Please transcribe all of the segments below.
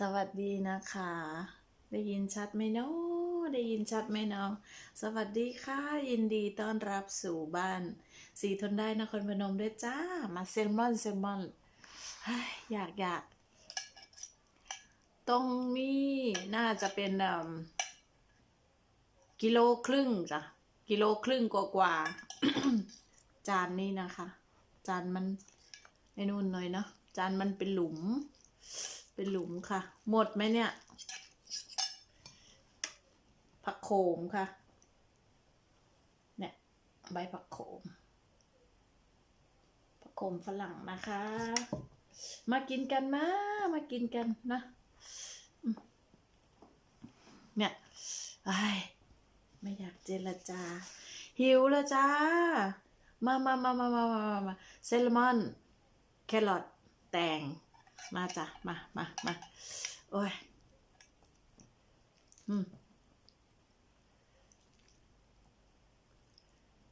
สวัสดีนะคะ ได้ยินชัดไหมเนาะได้ยินชัดไหมเนาะสวัสดีค่ะ ยินดีต้อนรับสู่บ้าน สีทนได้นครพนมด้วยจ้า มาเซลมอนเซลมอนอยากอยากตรงนี้น่าจะเป็นกิโลครึ่งจ้ะกิโลครึ่งกว่ากว่าจานนี้นะคะ จานมันไอ้นู่นหน่อยเนาะจานมันเป็นหลุม เป็นหลุมค่ะ หมดไหมเนี่ย ผักโขมค่ะ เนี่ย ใบผักโขม ผักโขมฝรั่งนะคะ มากินกันมา มากินกันนะ เนี่ยไม่อยากเจรจา หิวแล้วจ้า มามามามามามามาเซลมอน แครอท แตง มาจ้ะ มามามาโอ้ย อืม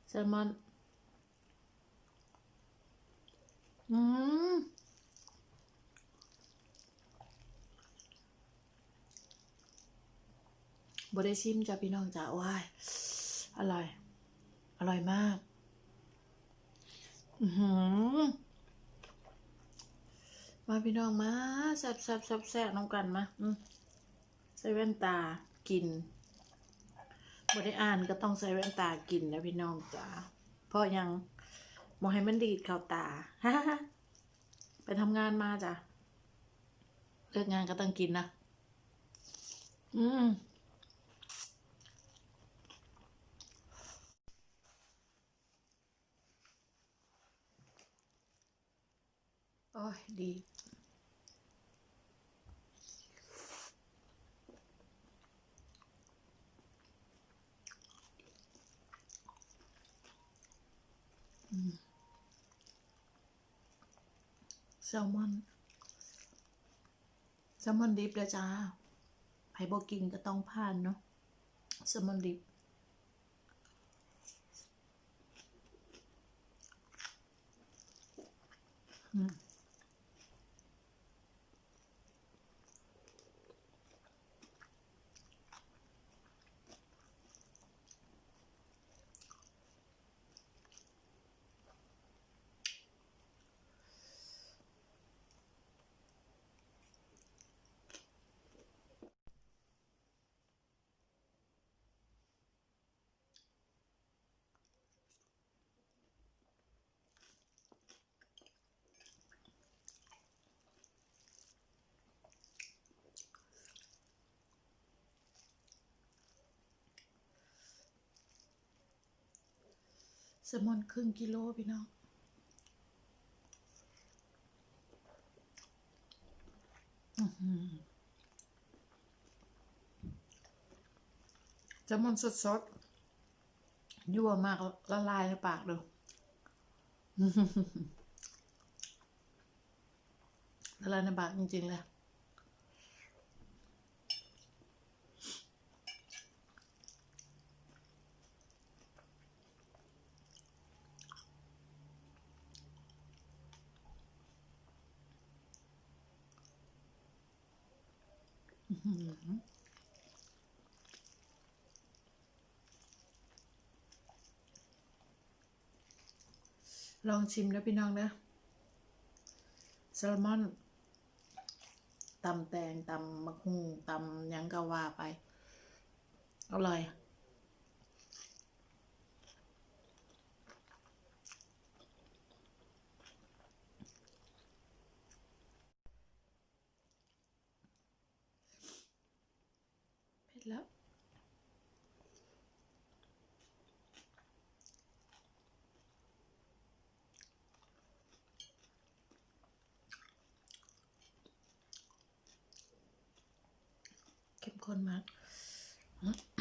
แซลมอน อืมบได้ชิมจ้ะพี่น้องจ้ะว้ายอร่อย อร่อยมาก อือหือ มาพี่น้องมาแซ่บแซ่บแซ่บแซ่บน้องกันมาใส่แว่นตากินบ่ได้อ่านก็ต้องใส่แว่นตากินนะพี่น้องจ้าเพราะยังมองให้มันดีดเข้าตาฮ่าฮ่าไปทำงานมาจ้ะเลิกงานก็ต้องกินนะอืม อ้ยดี แซลมอนแซลมอนดิบเลยจ้าไผบอกกินก็ต้องผ่านเนาะแซลมอนดิบอืม ลมอนครึ่งกิโลพี่น้องแซลมอนสดๆ ยั่วมากละลายในปากเลยละลายในปากจริงๆเลย ลองชิมนะพี่น้องนะแซลมอนตำแตงตำมะฮุงตำยังกะว่าไป อร่อย เผ็ดแล้ว เข้มข้นมาก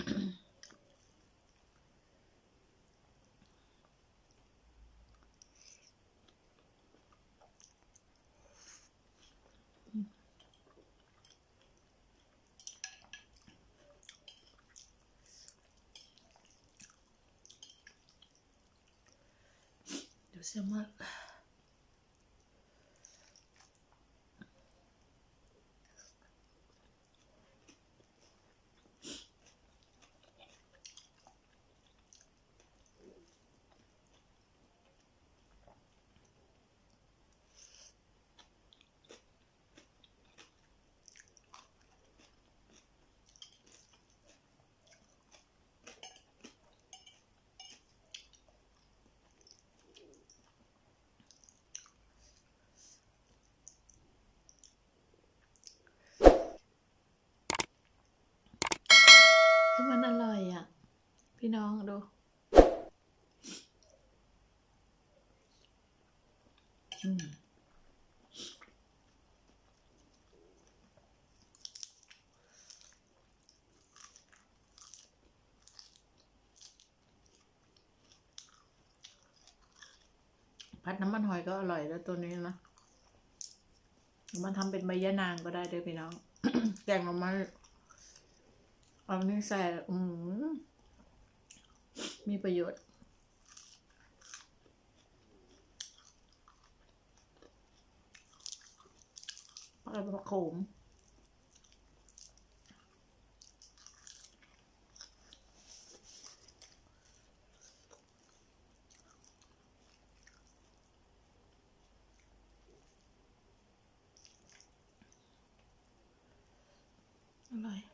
c'est mal. น้องดูอืมผัดน้ำมันหอยก็อร่อยแล้วตัวนี้นะมันทำเป็นใบยะนางก็ได้เด้อพี่น้อง แกงหน่อไม้เอานี่ใส่อืม มีประโยชน์ อะไรผักโขมอร่อย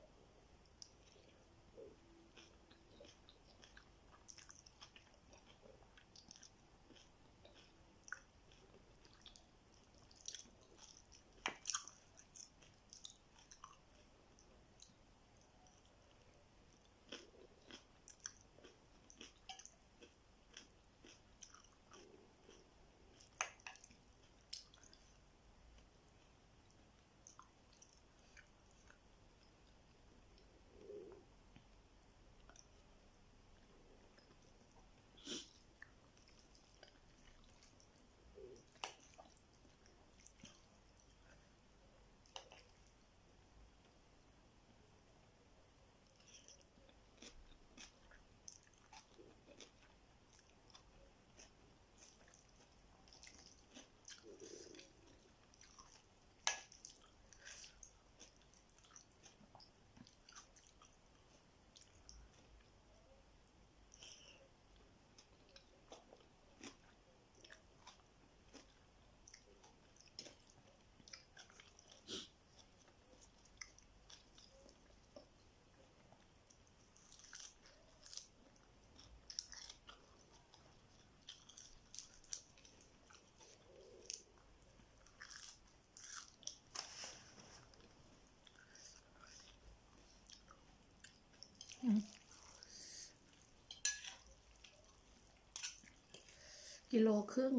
กิโลครึ่ง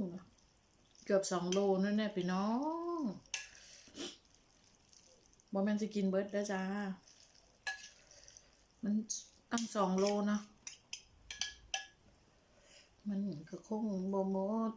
เกือบสองโลนั่นแน่พี่น้องบอแมนจะกินเบิร์ดแล้จ้า มันตั้งสองโลนะ มันก็คงบหมด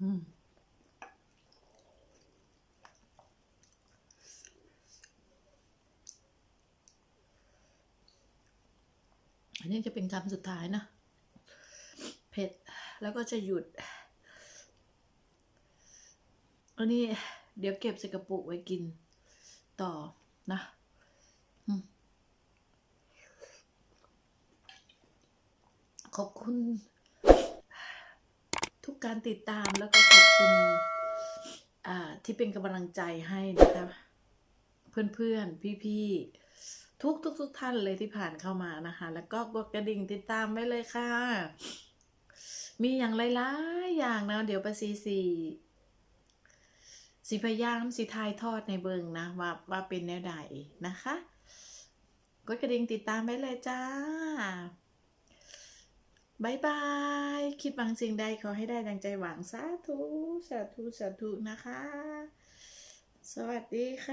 อันนี้จะเป็นคำสุดท้ายนะ เผ็ด แล้วก็จะหยุด อันนี้เดี๋ยวเก็บใส่กระปุกไว้กินต่อนะขอบคุณ ทุกการติดตามแล้วก็ขอบคุณที่เป็นกำลังใจให้นะคะเพื่อนๆ พี่ๆ ทุกทุกทุกท่านเลยที่ผ่านเข้ามานะคะ แล้วก็กดกระดิ่งติดตามไว้เลยค่ะ มีอย่างหลายๆอย่างนะ เดี๋ยวประสีสีสีพยายามสีทายทอดในเบิงนะ ว่าว่าเป็นแนวใดนะคะ กดกระดิ่งติดตามไว้เลยจ้า บายบาย คิดบางสิ่งใดขอให้ได้ดังใจหวังสาธุ สาธุ สาธุนะคะ สวัสดีค่ะ